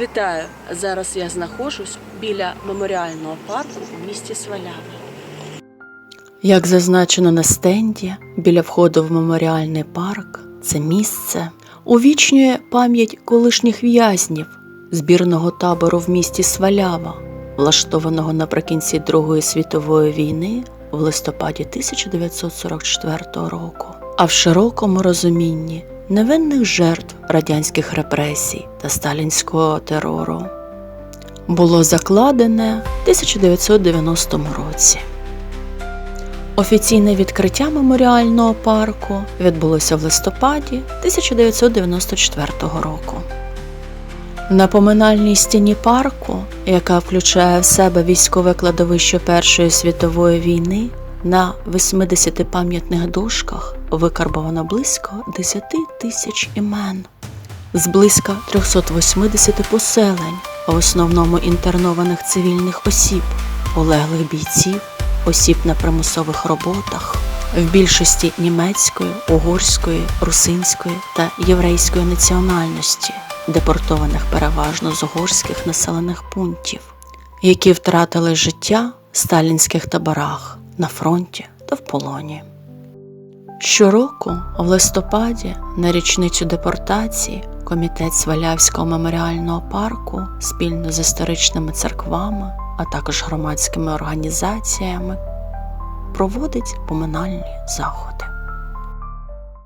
Вітаю! Зараз я знаходжусь біля меморіального парку в місті Свалява. Як зазначено на стенді, біля входу в меморіальний парк, це місце увічнює пам'ять колишніх в'язнів збірного табору в місті Свалява, влаштованого наприкінці Другої світової війни в листопаді 1944 року, а в широкому розумінні невинних жертв радянських репресій та сталінського терору було закладене в 1990 році. Офіційне відкриття меморіального парку відбулося в листопаді 1994 року. На поминальній стіні парку, яка включає в себе військове кладовище Першої світової війни, на 80 пам'ятних дошках викарбовано близько 10 тисяч імен. З близько 380 поселень, в основному інтернованих цивільних осіб, полеглих бійців, осіб на примусових роботах, в більшості німецької, угорської, русинської та єврейської національності, депортованих переважно з угорських населених пунктів, які втратили життя в сталінських таборах на фронті та в полоні. Щороку, в листопаді, на річницю депортації, комітет Свалявського меморіального парку спільно з історичними церквами, а також громадськими організаціями проводить поминальні заходи.